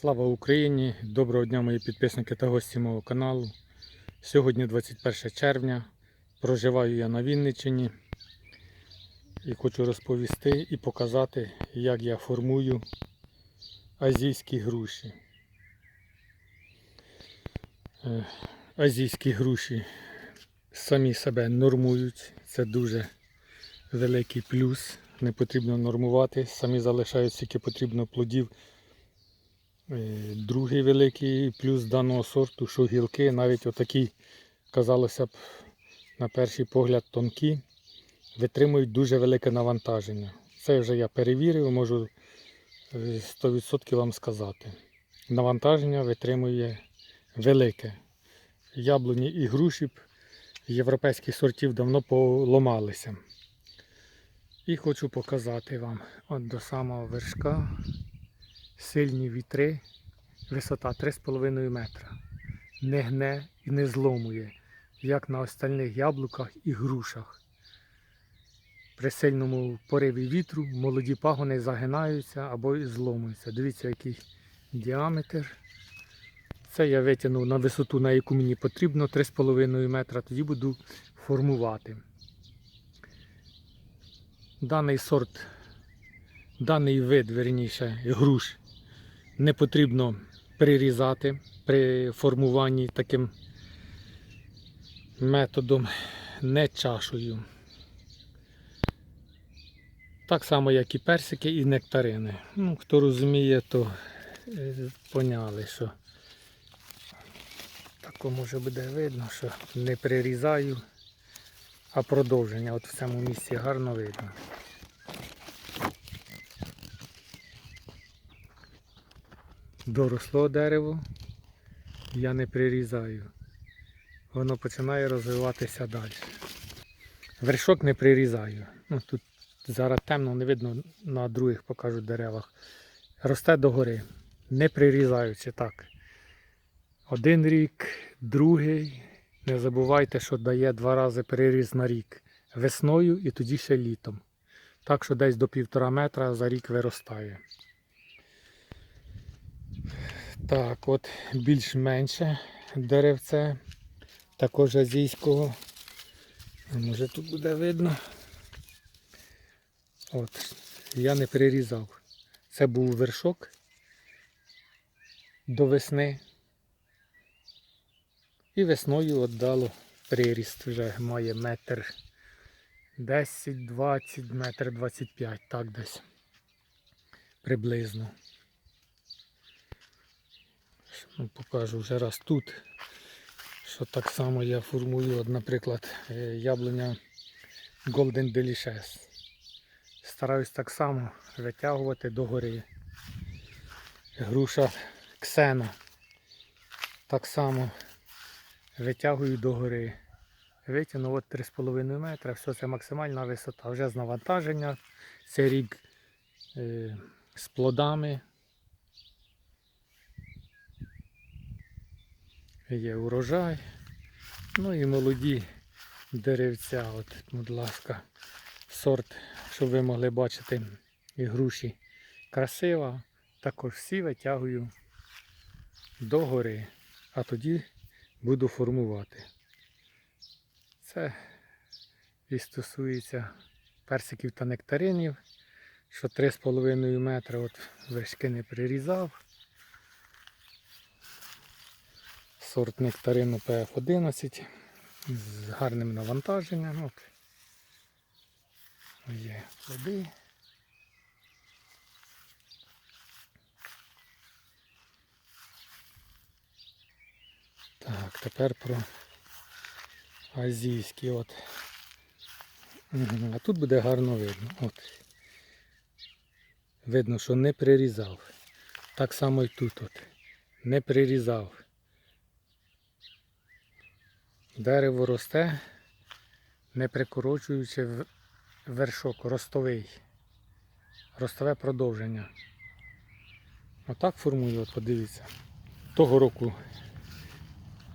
Слава Україні! Доброго дня мої підписники та гості мого каналу. Сьогодні 21 червня. Проживаю я на Вінниччині і хочу розповісти і показати, як я формую азійські груші. Е, Азійські груші самі себе нормують. Це дуже великий плюс. Не потрібно нормувати, самі залишають скільки потрібно плодів. Е, Другий великий плюс даного сорту, що гілки, навіть отакі, казалося б, на перший погляд тонкі, витримують дуже велике навантаження. Це вже я перевірив, можу е, 100% вам сказати. Навантаження витримує велике. Яблуні і груші європейських сортів давно поломалися. І хочу показати вам от до самого вершка сильні вітри, висота 3,5 метра. Не гне і не зломує, як на остальних яблуках і грушах. При сильному пориві вітру молоді пагони загинаються або зломуються. Дивіться, який діаметр. Це я витягнув на висоту, на яку мені потрібно, 3,5 метра, тоді буду формувати. Даний сорт, даний вид, верніше, груш не потрібно прирізати при формуванні таким методом, не чашою. Так само, як і персики, і нектарини. Ну, хто розуміє, то е, поняли, що тако може буде видно, що не прирізаю, а продовження. От в цьому місці гарно видно. Доросло дерево я не прирізаю. Воно починає розвиватися далі. Вершок не прирізаю. Ну, тут зараз темно, не видно на других покажу деревах. Росте догори, не прирізаючи так. Один рік, другий. Не забувайте, що дає два рази переріз на рік. Весною і тоді ще літом. Так що десь до півтора метра за рік виростає. Так, от більш-менше деревце, також азійського. Може тут буде видно. От, я не прирізав. Це був вершок до весни. І весною от дало приріст вже має метр 10-20, метр 25, так десь приблизно. Ну, покажу вже раз тут, що так само я формую, наприклад, е, яблуня Golden Delicious. Стараюсь так само витягувати догори. Груша Ксена. Так само витягую догори. Витягну от 3,5 метра, все це максимальна висота. Вже з навантаження. Це рік е, з плодами. Є урожай. Ну і молоді деревця. От, будь ласка, сорт, щоб ви могли бачити і груші красива. Також всі витягую догори, а тоді буду формувати. Це і стосується персиків та нектаринів, що 3,5 метри от вершки не прирізав. Сорт нектарину PF11 з гарним навантаженням. От. Є плоди. Так, тепер про азійські. От. А тут буде гарно видно. От. Видно, що не прирізав. Так само і тут. От. Не прирізав. Дерево росте, не прикорочуючи вершок, ростовий. Ростове продовження. Отак формую, подивіться. Того року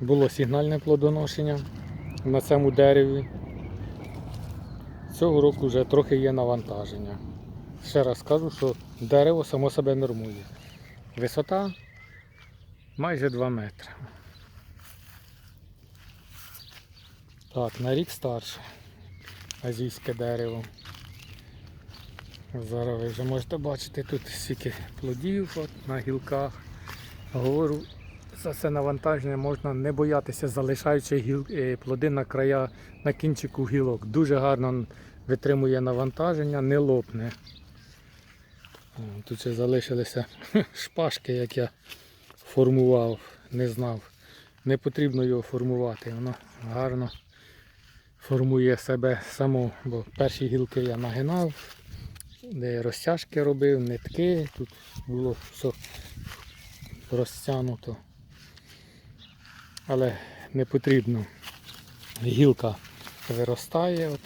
було сигнальне плодоношення на цьому дереві. Цього року вже трохи є навантаження. Ще раз кажу, що дерево само себе нормує. Висота Майже 2 метри. Так, на рік старше. Азійське дерево. Зараз ви вже можете бачити тут стільки плодів от, на гілках. Говорю, за це навантаження можна не боятися, залишаючи гіл, е, плоди на края, на кінчику гілок. Дуже гарно витримує навантаження, не лопне. Тут ще залишилися шпажки, як я формував, не знав. Не потрібно його формувати, воно гарно формує себе само, бо перші гілки я нагинав, де розтяжки робив, нитки, тут було все розтягнуто. Але не потрібно. Гілка виростає, от,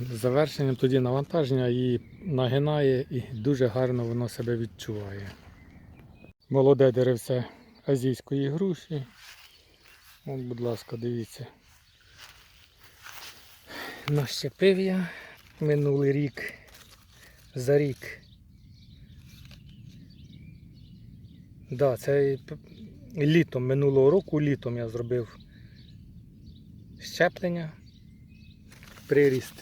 завершенням тоді навантаження її нагинає і дуже гарно воно себе відчуває. Молоде деревце азійської груші. От, будь ласка, дивіться. Нащепив я минулий рік за рік. Да, це літом минулого року, літом я зробив щеплення. Приріст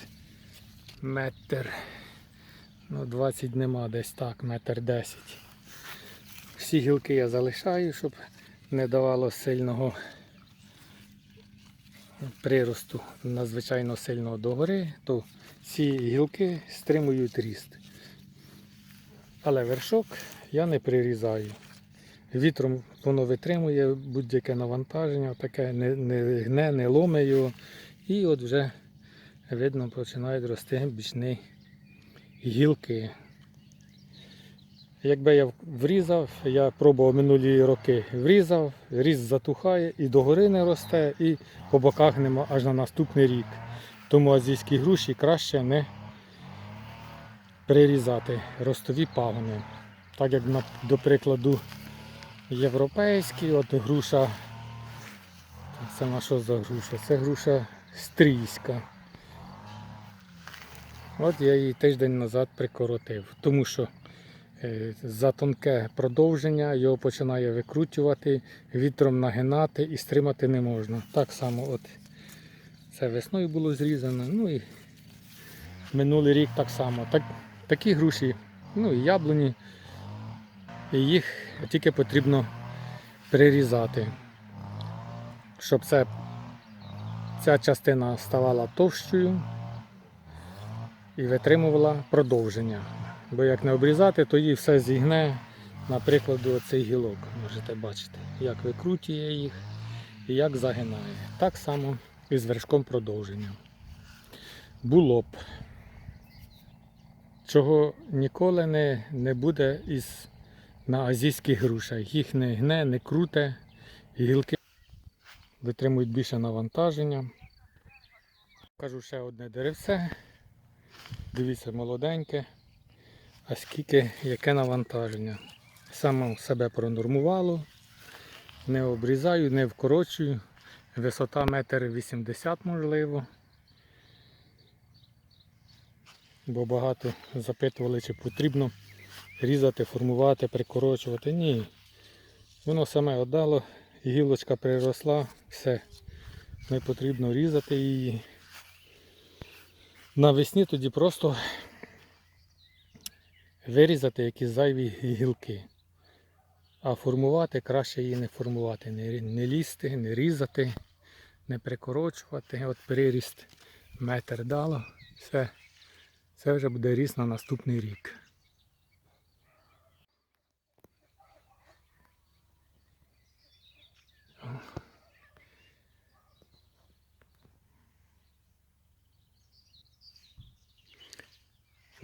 метр. Ну, 20 нема десь так, метр 10. Всі гілки я залишаю, щоб не давало сильного приросту надзвичайно сильного догори, то ці гілки стримують ріст. Але вершок я не прирізаю. Вітром воно витримує будь-яке навантаження, таке не, не гне, не ломе його. І от вже видно починають рости бічні гілки. Якби я врізав, я пробував минулі роки, врізав, ріст затухає і догори не росте, і по боках нема аж на наступний рік. Тому азійські груші краще не прирізати ростові пагони. Так як, до прикладу, європейські, от груша. Це на що за груша? Це груша стрійська. От я її тиждень назад прикоротив, тому що за тонке продовження його починає викручувати, вітром нагинати і стримати не можна. Так само от це весною було зрізано, ну і минулий рік так само. Так, такі груші, ну і яблуні, і їх тільки потрібно прирізати, щоб це, ця частина ставала товщою і витримувала продовження. Бо як не обрізати, то її все зігне, наприклад, оцей гілок. Можете бачити, як викрутює їх і як загинає. Так само і з вершком продовження. Було б. Чого ніколи не, не буде із на азійських грушах. Їх не гне, не круте, гілки витримують більше навантаження. Кажу ще одне деревце. Дивіться, молоденьке. А скільки, яке навантаження. Саме себе пронормувало. Не обрізаю, не вкорочую. Висота метр вісімдесят можливо. Бо багато запитували, чи потрібно різати, формувати, прикорочувати. Ні. Воно саме отдало, гілочка приросла, все. Не потрібно різати її. Навесні тоді просто вирізати якісь зайві гілки. А формувати краще її не формувати, не, не лізти, не різати, не прикорочувати. От приріст метр дало. Все. Це вже буде ріст на наступний рік.